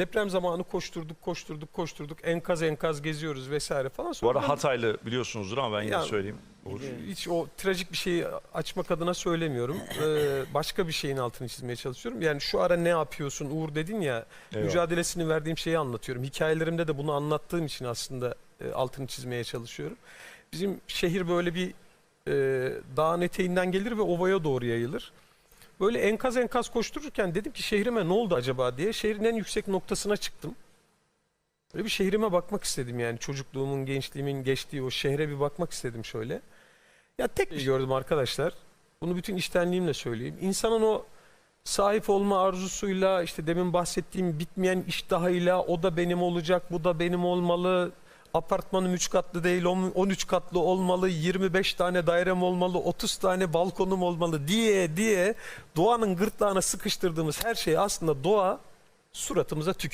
Deprem zamanı koşturduk, koşturduk, koşturduk. Enkaz enkaz geziyoruz vesaire falan. Bu Sonra arada ben Hataylı biliyorsunuzdur ama ben yine Ya, söyleyeyim. Uğur. hiç o trajik bir şeyi açmak adına söylemiyorum. Ee, başka bir şeyin altını çizmeye çalışıyorum. Yani şu ara ne yapıyorsun Uğur dedin ya. Eyvallah. Mücadelesini verdiğim şeyi anlatıyorum. Hikayelerimde de bunu anlattığım için aslında e, altını çizmeye çalışıyorum. Bizim şehir böyle bir e, dağın eteğinden gelir ve ovaya doğru yayılır. Böyle enkaz enkaz koştururken dedim ki şehrime ne oldu acaba diye şehrin en yüksek noktasına çıktım. Böyle bir şehrime bakmak istedim yani çocukluğumun, gençliğimin geçtiği o şehre bir bakmak istedim şöyle. Ya tek bir şey gördüm arkadaşlar. Bunu bütün içtenliğimle söyleyeyim. İnsanın o sahip olma arzusuyla işte demin bahsettiğim bitmeyen iştahıyla o da benim olacak, bu da benim olmalı. Apartmanım 3 katlı değil, on- 13 katlı olmalı, 25 tane dairem olmalı, 30 tane balkonum olmalı diye diye doğanın gırtlağına sıkıştırdığımız her şey aslında doğa suratımıza tükürüyor.